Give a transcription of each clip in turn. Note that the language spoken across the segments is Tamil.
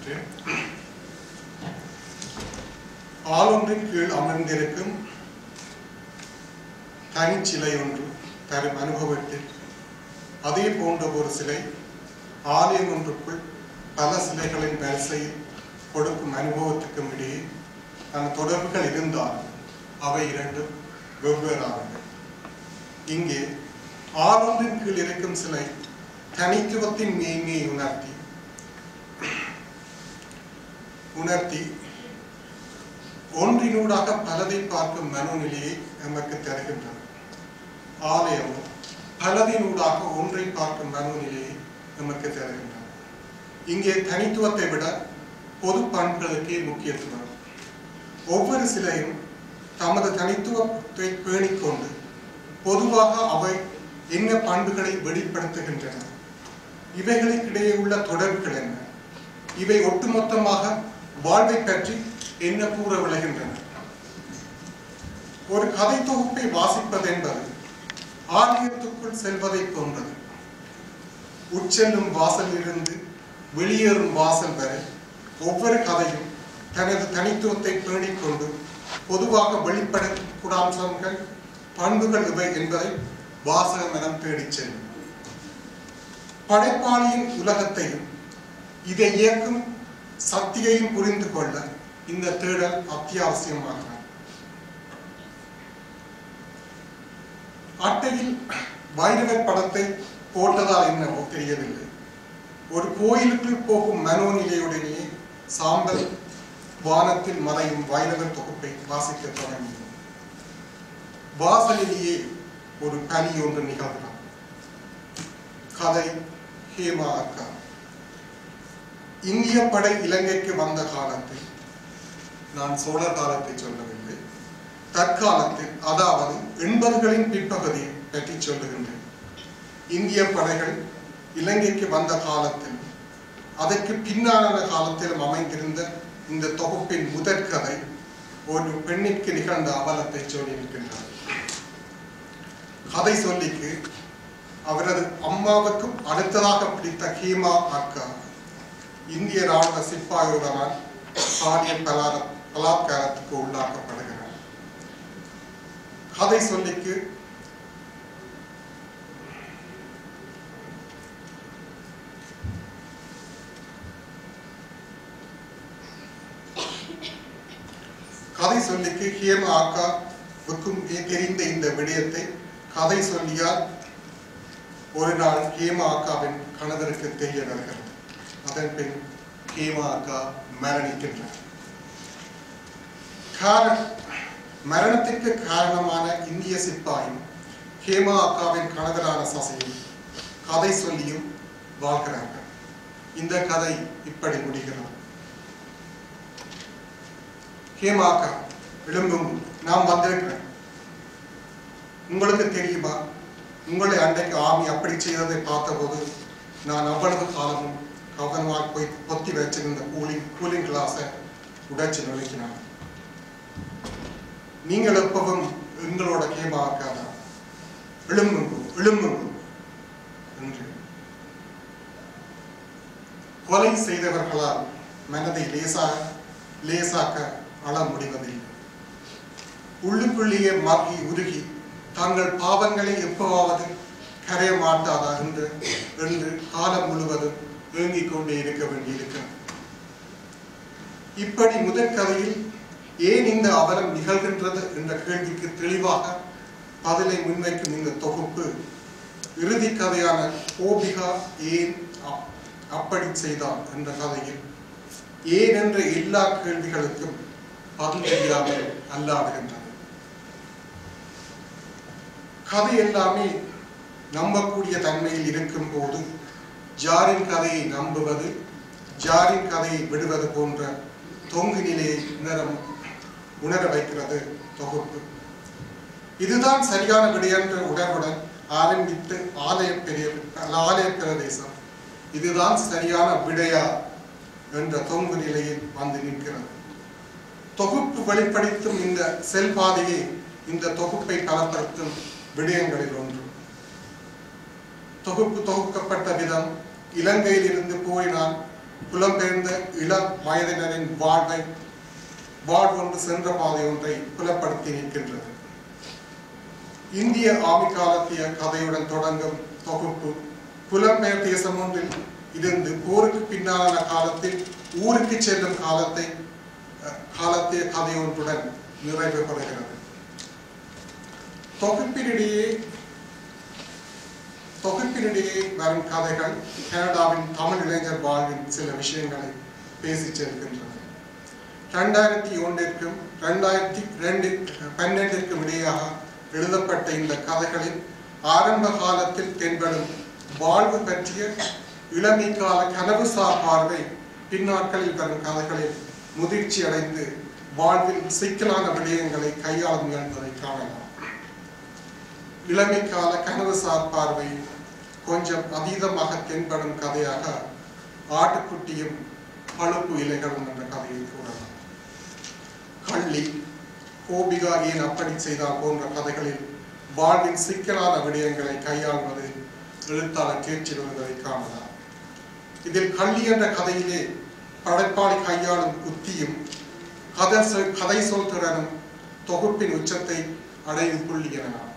வரவேற்கின்றேன் ஆளொன்றின் கீழ் அமர்ந்திருக்கும் தனிச்சிலை ஒன்று தரும் அனுபவத்தில். அதே போன்ற ஒரு சிலை ஆலயம் ஒன்றுக்குள் பல சிலைகளின் வரிசையில் கொடுக்கும் அனுபவத்துக்கும் இடையே அந்த தொடர்புகள் இருந்தால் அவை இரண்டும் வெவ்வேறானவை. இங்கே ஆறொன்றின் கீழ் இருக்கும் சிலை தனித்துவத்தின் மேன்மையை உணர்த்தி உணர்த்தி ஒன்றினூடாக பலதை பார்க்கும் மனோநிலையை நமக்கு தருகின்றன. ஆலயமும் பலதினூடாக ஒன்றை பார்க்கும் மனோநிலையை நமக்கு தருகின்றன. இங்கே தனித்துவத்தை விட பொது பண்புகளுக்கே முக்கியத்துவம். ஒவ்வொரு சிலையும் தமது தனித்துவத்தை பேணிக்கொண்டு பொதுவாக அவை என்ன பண்புகளை வெளிப்படுத்துகின்றன? இவைகளுக்கிடையே உள்ள தொடர்புகள் என்ன? இவை ஒட்டுமொத்தமாக வாழ்வை பற்றி என்ன கூற விளைகின்றன? ஒரு கதை தொகுப்பை வாசிப்பது என்பது ஆலயத்துக்குள் செல்வதை போன்றது. உட்செல்லும் வாசலிலிருந்து வெளியேறும் வாசல் வரை ஒவ்வொரு கதையும் தனது தனித்துவத்தை பேணிக்கொண்டு பொதுவாக வெளிப்படும் அம்சங்கள் பண்புகள் இவை என்பதை வாசக மனம் தேடிச் செல்லும். படைப்பாளியின் உலகத்தையும் இதை இயக்கும் சக்தியையும் புரிந்து கொள்ள இந்த தேடல் அத்தியாவசியமாகிறது. அட்டையில் வைரவர் படத்தை போட்டதால் என்னவோ தெரியவில்லை. ஒரு கோயிலுக்குள் போகும் மனோநிலையுடனேயே சாம்பல் வானத்தில் மறையும் வைரவர் தொகுப்பை வாசிக்க தொடங்கினோம் வாசலிலேயே ஒரு பனி ஒன்று நிகழ்கிறான் கதை ஹேமா அக்கா இந்திய படை இலங்கைக்கு வந்த காலத்தில் நான் சோழர் காலத்தை சொல்லவில்லை. தற்காலத்தில் அதாவது எண்பதுகளின் பிற்பகுதியை பற்றி சொல்லுகின்றேன். இந்திய படைகள் இலங்கைக்கு வந்த காலத்தில் அதற்கு பின்னான காலத்திலும் அமைந்திருந்த இந்த தொகுப்பின் முதற்கதை ஒரு பெண்ணிற்கு நிகழ்ந்த அவலத்தை சொல்லியிருக்கின்றார். கதை சொல்லிக்கு அவரது அம்மாவுக்கும் அடுத்ததாக பிடித்த ஹீமா அக்கா இந்திய ராணுவ சிப்பாயுடனால் பாலியல் பலாத பலாத்காரத்துக்கு உள்ளாக்கப்படுகிறார். கதை சொல்லிக்கு கதை சொல்லிக்கு ஹேம ஆக்காவுக்கும் தெரிந்த இந்த விடயத்தை கதை சொல்லியால் ஒரு நாள் ஹேம ஆக்காவின் கணவருக்கு தெரிய வருகிறது. அதன் பின் ஹேமா அக்கா மரணிக்கின்றார் காரணம் மரணத்திற்கு காரணமான இந்திய சிப்பாயும் ஹேமா அக்காவின் கணவரான சசையும் கதை சொல்லியும் வாழ்கிறார்கள் இந்த கதை இப்படி முடிகிறது. ஹேமா அக்கா எழும்பும் நான் வந்திருக்கிறேன் உங்களுக்கு தெரியுமா? உங்களை அன்றைக்கு ஆமி அப்படி செய்ததை பார்த்தபோது நான் அவ்வளவு காலமும் கவனமாக போய் பொத்தி வச்சிருந்த கூலிங் கூலிங் கிளாஸை உடைச்சு நுழைக்கினான் நீங்கள் எப்பவும் எங்களோட கேமா இருக்காதா எழும்புங்க என்று கொலை செய்தவர்களால் மனதை லேசாக லேசாக்க அள முடிவதில்லை உள்ளுக்குள்ளேயே மகி உருகி தங்கள் பாவங்களை எப்பவாவது கரைய மாட்டாதா என்று என்று காலம் முழுவதும் ஏங்கிக் கொண்டே இருக்க வேண்டியிருக்கிறது. இப்படி முதற் கதையில் ஏன் இந்த அவலம் நிகழ்கின்றது என்ற கேள்விக்கு தெளிவாக பதிலை முன்வைக்கும் இந்த தொகுப்பு இறுதி கதையான கோபிகா ஏன் அப்- அப்படி செய்தார் என்ற கதையில் ஏன் என்ற எல்லா கேள்விகளுக்கும் பதில் தெரியாமல் அல்லாடுகின்றது. கதை எல்லாமே நம்பக்கூடிய தன்மையில் இருக்கும் போது ஜாரின் கதையை நம்புவது ஜாரின் கதையை விடுவது போன்ற தொங்கு நிலையை உணரம் உணர வைக்கிறது தொகுப்பு. இதுதான் சரியான விடை உணர்வுடன் ஆரம்பித்து ஆலய பெரிய ஆலய பிரதேசம் இதுதான் சரியான விடையா என்ற தொங்கு நிலையில் வந்து நிற்கிறது. தொகுப்பு வெளிப்படுத்தும் இந்த செல்பாதையை இந்த தொகுப்பை பலப்படுத்தும் விடயங்களில் ஒன்று. தொகுப்பு தொகுக்கப்பட்ட விதம் இலங்கையில் இருந்து போயினால் புலம்பெயர்ந்த இளம் வயதினரின் வாழ்வை வாழ்வொன்று சென்ற பாதை ஒன்றை புலப்படுத்தி நிற்கின்றது. இந்திய ஆமி காலத்திய கதையுடன் தொடங்கும் தொகுப்பு புலம்பெயர் தேசம் ஒன்றில் இருந்து போருக்கு பின்னான காலத்தில் ஊருக்கு செல்லும் காலத்தை அஹ், காலத்திய கதையொன்றுடன் நிறைவு பெறுகிறது தொகுப்பினிடையே தொகுப்பினிடையே வரும் கதைகள் கனடாவின் தமிழ் இளைஞர் வாழ்வின் சில விஷயங்களை பேசிச் செல்கின்றன ரெண்டாயிரத்தி ஒன்றிற்கும் ரெண்டாயிரத்தி ரெண்டு பன்னெண்டிற்கும் இடையாக எழுதப்பட்ட இந்த கதைகளில் ஆரம்ப காலத்தில் தென்படும் வாழ்வு பற்றிய இளமை கால கனவுசார் பார்வை பின்னாட்களில் வரும் கதைகளில் முதிர்ச்சி அடைந்து வாழ்வில் சிக்கலான விடயங்களை கையாள முயல்வதை காணலாம். இளமை கால கனவுசார் பார்வை கொஞ்சம் அதீதமாக தென்படும் கதையாக ஆட்டுக்குட்டியும் பழுப்பு இலைகளும் என்ற கதையை கூறலாம். கள்ளி கோபிகா ஏன் அப்படி செய்தால் போன்ற கதைகளில் வாழ்வின் சிக்கலான விடயங்களை கையாள்வது எழுத்தாளர் தேர்ச்சி பெறுவதை காணலாம். இதில் கள்ளி என்ற கதையிலே படைப்பாளி கையாளும் உத்தியும் கதை சொல் கதை சொல் திறனும் தொகுப்பின் உச்சத்தை அடையும் புள்ளி எனலாம்.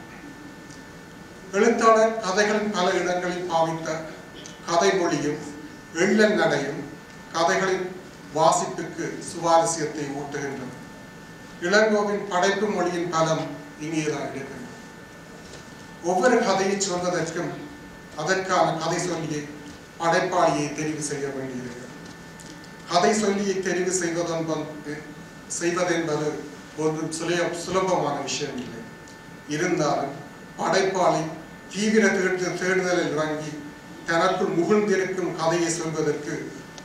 எழுத்தாளர் கதைகள் பல இடங்களில் பாவித்த கதை மொழியும் எண்ணல் நடையும் கதைகளின் வாசிப்புக்கு சுவாரஸ்யத்தை ஊட்டுகின்றன இளங்கோவின் படைப்பு மொழியின் பலம் இங்கேதான் இருக்கின்றது. ஒவ்வொரு கதையை சொல்வதற்கும் அதற்கான கதை சொல்லியை படைப்பாளியை தெரிவு செய்ய வேண்டியிருக்கிறது. கதை சொல்லியை தெரிவு செய்வதென்பது செய்வதென்பது ஒரு சுலய சுலபமான விஷயம் இல்லை. இருந்தாலும் படைப்பாளி தீவிர தேடு தேடுதலில் இறங்கி தனக்குள் முகிழ்ந்திருக்கும் கதையை சொல்வதற்கு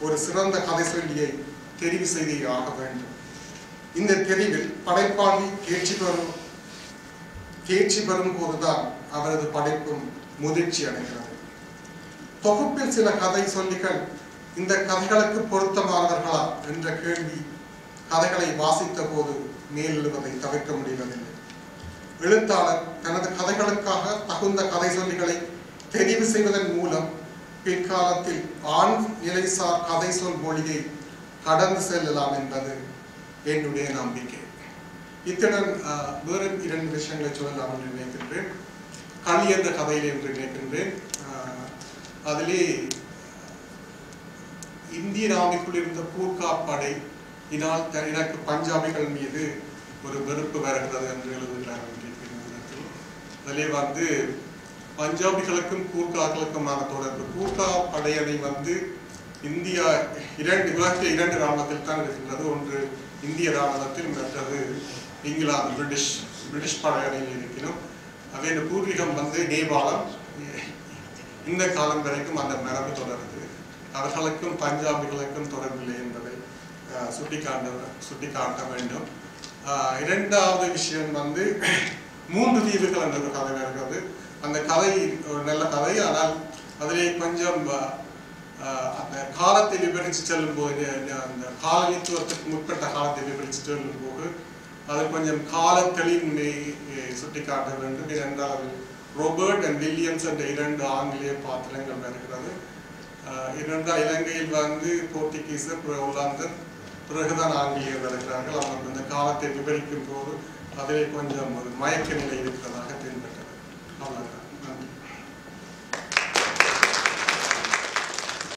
ஒரு சிறந்த கதை சொல்லியை தெரிவு செய்தே ஆக வேண்டும். இந்த தெரிவில் படைப்பாளி தேர்ச்சி பெறும் தேர்ச்சி பெறும் போதுதான் அவரது படைப்பும் முதிர்ச்சி அடைகிறது. தொகுப்பில் சில கதை சொல்லிகள் இந்த கதைகளுக்கு பொருத்தமானவர்களா என்ற கேள்வி கதைகளை வாசித்த போது மேலெழுவதை தவிர்க்க முடிவதில்லை. எழுத்தாளர் தனது கதைகளுக்காக தகுந்த கதை சொல்லிகளை தெரிவு செய்வதன் மூலம் பிற்காலத்தில் ஆண் நிலைசார் கதை சொல் மொழியை கடந்து செல்லலாம் என்பது என்னுடைய நம்பிக்கை. இத்துடன் வேறு இரண்டு விஷயங்களை சொல்லலாம் என்று நினைக்கின்றேன். களி என்ற கதையில் என்று நினைக்கின்றேன். அதிலே இந்திய நாமைக்குள் இருந்த பூர்காப்படை இதனால் எனக்கு பஞ்சாபிகள் மீது ஒரு வெறுப்பு வருகிறது என்று எழுதுகிறார்கள். அதிலே வந்து பஞ்சாபிகளுக்கும் கூர்காக்களுக்குமான தொடர்பு. கூர்கா படையணி வந்து இந்தியா இரண்டு உலகத்தில் இரண்டு ராணுவத்தில் தான் இருக்கின்றது. ஒன்று இந்திய ராணுவத்தில் மற்றது இங்கிலாந்து பிரிட்டிஷ் பிரிட்டிஷ் படையணியில் இருக்கணும் இந்த பூர்வீகம் வந்து நேபாளம். இந்த காலம் வரைக்கும் அந்த மரபு தொடருது அவர்களுக்கும் பஞ்சாபிகளுக்கும் தொடர்பில்லை என்பதை அஹ், சுட்டிக்காட்ட சுட்டிக்காட்ட வேண்டும். இரண்டாவது விஷயம் வந்து மூன்று தீவுகள் என்ற ஒரு கதை இருக்கிறது அந்த கதை ஒரு நல்ல கதை. ஆனால் அதிலே கொஞ்சம் அந்த காலத்தை விவரித்து செல்லும் போது அந்த காலனித்துவத்துக்கு முற்பட்ட காலத்தை விவரித்து செல்லும் போது அது கொஞ்சம் கால தெளிவின்மை சுட்டி காட்ட வேண்டும். ஏனென்றால் அதில் ரோபர்ட் அண்ட் வில்லியம்ஸ் என்ற இரண்டு ஆங்கிலேய பாத்திரங்கள் வருகிறது ஏனென்றால் இலங்கையில் வந்து போர்த்துகீசர் பிறகு ஒல்லாந்தர் பிறகுதான் ஆங்கிலேயர் வருகிறார்கள் அவங்க இந்த காலத்தை விவரிக்கும் போது அதிலே கொஞ்சம் ஒரு மயக்க நிலை இருக்கிறதாக